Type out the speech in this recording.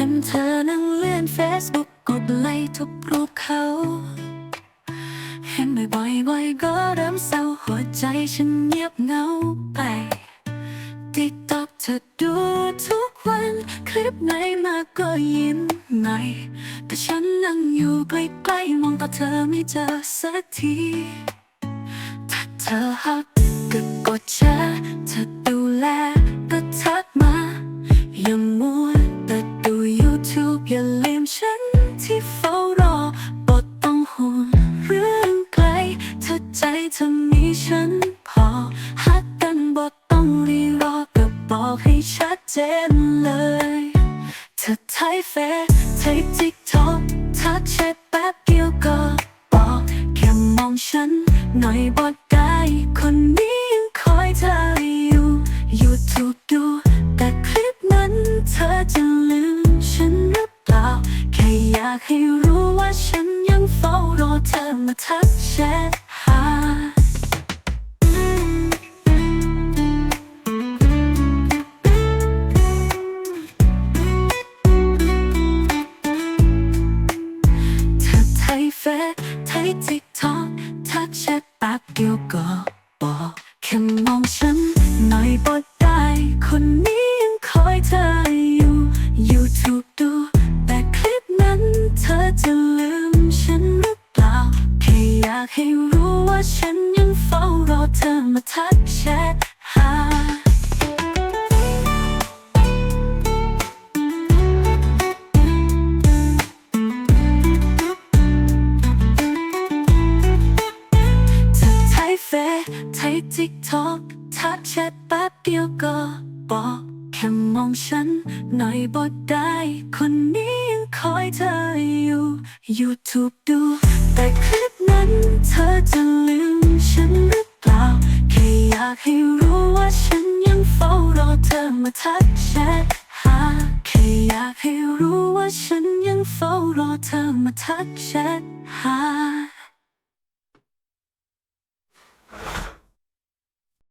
เห็นเธอนั่งเลื่อนเฟซบุ๊กกดไลค์ทุกรูปเขา เห็นบ่อยๆบ่อยก็เริ่มเศร้าหัวใจฉันเงียบเงาไปติ๊กต็อกเธอดูทุกวัน คลิปไหนมาก็ยิ้มหน่อยแต่ฉันนั่งอยู่ใกล้ๆมองต่เธอไม่เจอสักทีถ้าเธอฮักก็กดแชร์เธอดูแลก็ทักมาย่ามัว นเลย เธอไทยเฟซไทยทิกท็อกทักแชทแป๊บเดียวก็บอกแค่มองฉันหน่อยบอดได้ คนนี้ยังคอยเธออยู่ YouTube ดู แต่คลิปนั้นเธอจะลืมฉันหรือเปล่า แค่อยากให้รู้ว่าฉันยังเฝ้ารอเธอมาทักแชทหา แชทแป๊บเดียวก็บอกแค่มองฉันหน่อยบดได้ คนนี้ยังคอยเธออยู่ อยู่ถูกดู แต่คลิปนั้นเธอจะลืมฉันหรือเปล่า แค่อยากให้รู้ว่าฉันยังเฝ้ารอเธอมาทักแชท ซไทยทิกทอกทักแชทแป๊บเดียวก็บอกแค่มองฉันหน่อยบดได้ คนนี้ยังคอยเธออยู่ YouTube ดู แต่คลิปนั้นเธอจะลืมฉันหรือเปล่า แค่อยากให้รู้ว่าฉันยังเฝ้ารอเธอมาทักแชทหาแค่อยากให้รู้ว่าฉันยังเฝ้ารอเธอมาทักแชทหา